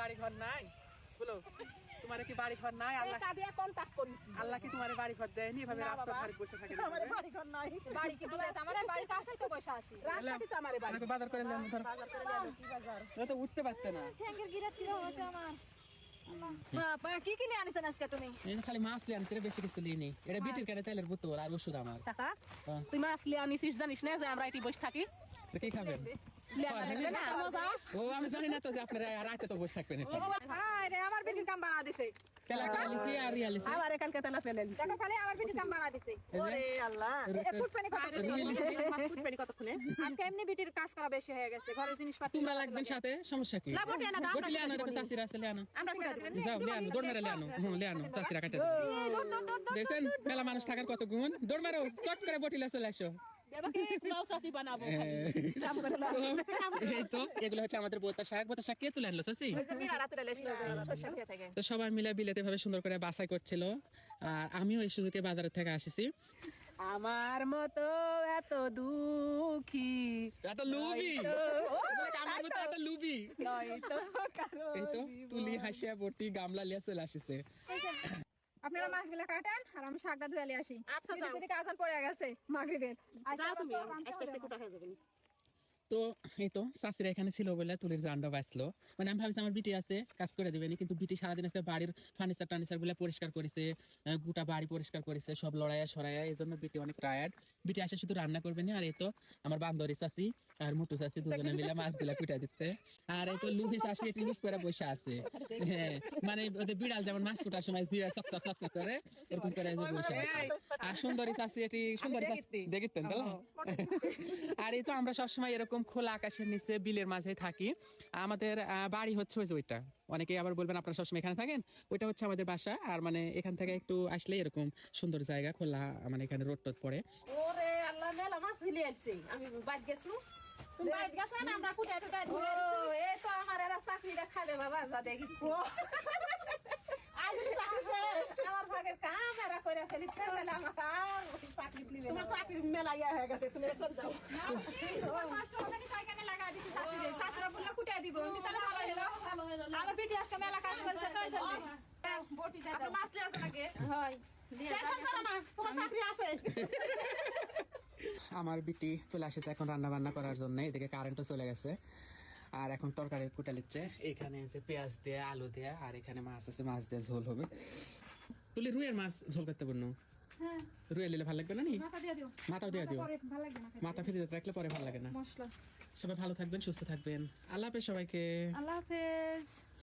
বাড়ি ঘর নাই? বলো তোমার কি বাড়ি ঘর নাই আল্লাহ টাকা দিয়ে কন্টাক্ট করিস আল্লাহ কি তোমার বাড়ি ঘর দেয়নি এভাবে না রাস্তা ধারে বসে থাকে আমার বাড়ি ঘর নাই। বাড়ি কি দূরে? আমার বাড়ির কাছেই তো বসে আছি। রাস্তাতে তো আমার বাড়ি বাজার করে নিলাম ধর। বাজার করে কি বাজার? ও তো উঠতে পারতে না। ঠ্যাঙ্গের গিরাত কিরম হয়েছে আমার? কি কিনে আনিছেন আজকে তুমি? খালি মাছ লিয়ে আনছি বেশি কিছু লিয়ে নেই এটা বিটির কেটে তেলের বোতল আর ওষুধ আমার। টাকা? হ্যাঁ। তুই মাছ লিয়ে আনিসিস জানিস না যে আমরা এটি বসে থাকি? কি খাবেন? মজা। ও আমি জানি না তো যে আপনারা রাতে তো বসে থাকবেন হায়। আমার বেটির কাম বাড়া দিছে। হয়ে মেলা মানুষ থাকার কত গুণ দৌড় মারো চট করে বটিলে চলে আসো। আমাদের বোতা শাক বোতা শাক কে তুলে আনলো চাষি ওই যে বিড়া রাত্রে লেছিল শস্য খেয়ে থাকে তো সবাই মিলে বিলেতে ভাবে সুন্দর করে বাছাই করছিল আর আমিও এই সুযোগে বাজারের থেকে আসিছি আমার মতো এত দুঃখী এত লুবি আমার মতো এত লুবি নয়তো এই তো তুলি হাসিয়া বটি গামলা লিয়া চলে আসিছে আপনারা মাছগুলো কাটেন আর আমি শাকটা ধুয়ে আসি। আচ্ছা, যাও। এদিকে আজান পড়ে গেছে মাগরিবের। আচ্ছা তুমি আস্তে আস্তে কুটা হয়ে যাবে? তো এই তো শাশুড়ি এখানে ছিল বলে তুলির জানটা বাঁচলো। মানে আমি ভাবছি আমার বিটি আছে কাজ করে দেবেনি কিন্তু বিটি সারাদিন আজকে বাড়ির ফার্নিচার টার্নিচারগুলো পরিষ্কার করেছে গোটা বাড়ি পরিষ্কার করেছে সব লড়াইয়া সরাইয়া এই জন্য বিটি অনেক টায়ার্ড বিটি আসে শুধু রান্না করবে না আর এই তো আমার বান্ধবী চাষি আর মুটু চাষি দুজনে মিলে মাছগুলা কুটা দিচ্ছে আর এই তো লুভি চাষি একটু লুজ করে বসে আছে। হ্যাঁ মানে ওদের বিড়াল যেমন মাছ কুটার সময় দিয়ে চক চক চক করে এরকম করে বসে আছে। আর সুন্দরী চাষি এটি সুন্দরী চাষি দেখিতেন না? আর এই তো আমরা সবসময় এরকম খোলা আকাশের নিচে বিলের মাঝে থাকি। আমাদের বাড়ি হচ্ছে ওই যে ওইটা। অনেকে আবার বলবেন আপনারা সবসময় এখানে থাকেন? ওইটা হচ্ছে আমাদের বাসা। আর মানে এখান থেকে একটু আসলে এরকম সুন্দর জায়গা খোলা মানে এখানে রোড টোড পড়ে। ওরে আল্লাহ মেলা মাছ আমি বাইর গেছু। এই তো আমার এরা চাকরিটা খাবে বাবা যা দেখি। আমার ভাগের কাম এরা করে ফেলি তাহলে আমার আর চাকরি দিবে তোমার চাকরি মেলা ইয়া হয়ে গেছে তুমি এসব যাও। হয়ে। মাছ লিয়ে নাকি? হয়। তোমার চাকরি আছে। আমার বিটি চলে আসেছে এখন রান্না বান্না করার জন্য। এদিকে কারেন্টও চলে গেছে। আর এখন তরকারি কুটা নিচ্ছে এখানে আছে পেঁয়াজ দিয়ে আলু দিয়ে আর এখানে মাছ আছে মাছ দিয়ে ঝোল হবে। তুলি রুইয়ের মাছ ঝোল করতে পারনো হ্যাঁ। নিলে ভালো লাগবে না নি? মাথা দিয়ে দিও। মাথা ফিরে রাখলে পরে ভালো লাগে না। সবাই ভালো থাকবেন সুস্থ থাকবেন। আল্লাহ হাফেজ সবাইকে। আল্লাহ হাফেজ।